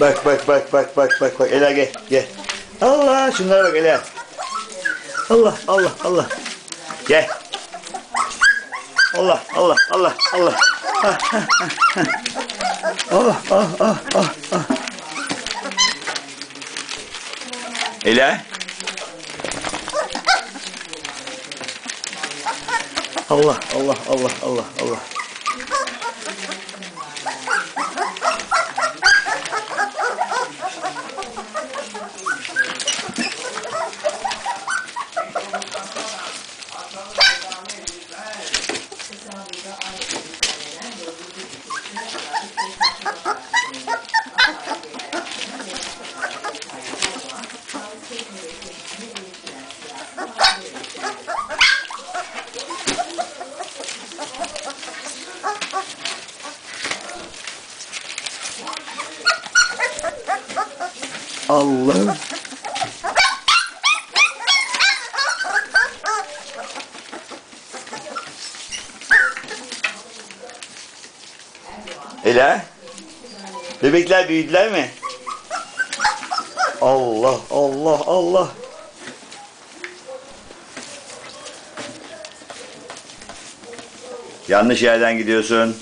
Bak bak bak bak bak bak bak Ela gel gel. Allah şunlara bak Ela. Allah Allah Allah. Gel. Allah Allah Allah Allah. Ah, ah, ah, ah. Ah ah ah ah ah. Ela. Allah Allah Allah Allah Allah. Allah. Ela. Bebekler büyüdüler mi? Allah Allah Allah. Yanlış yerden gidiyorsun.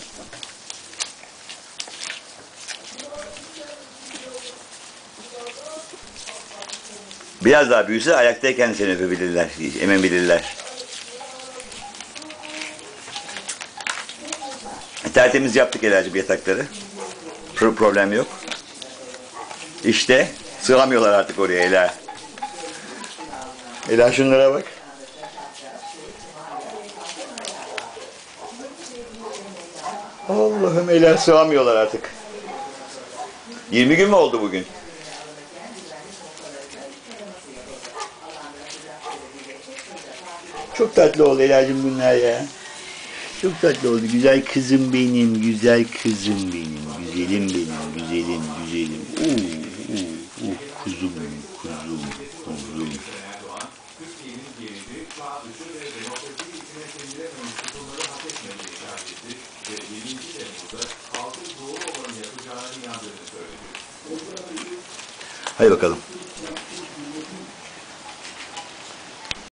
Biraz daha büyüse ayaktayken seni öpebilirler, emebilirler. Tertemiz yaptık Elacığım yatakları. Pro- problem yok. İşte sığamıyorlar artık oraya Ela. Ela şunlara bak. Allah'ım Ela sığamıyorlar artık. 20 gün mü oldu bugün? Çok tatlı oldu Ela'cığım bunlar ya. Çok tatlı oldu. Güzel kızım benim, güzel kızım benim. Güzelim benim, güzelim, güzelim. Oo, oo, oo, kuzum, kuzum, kuzum. Hadi bakalım.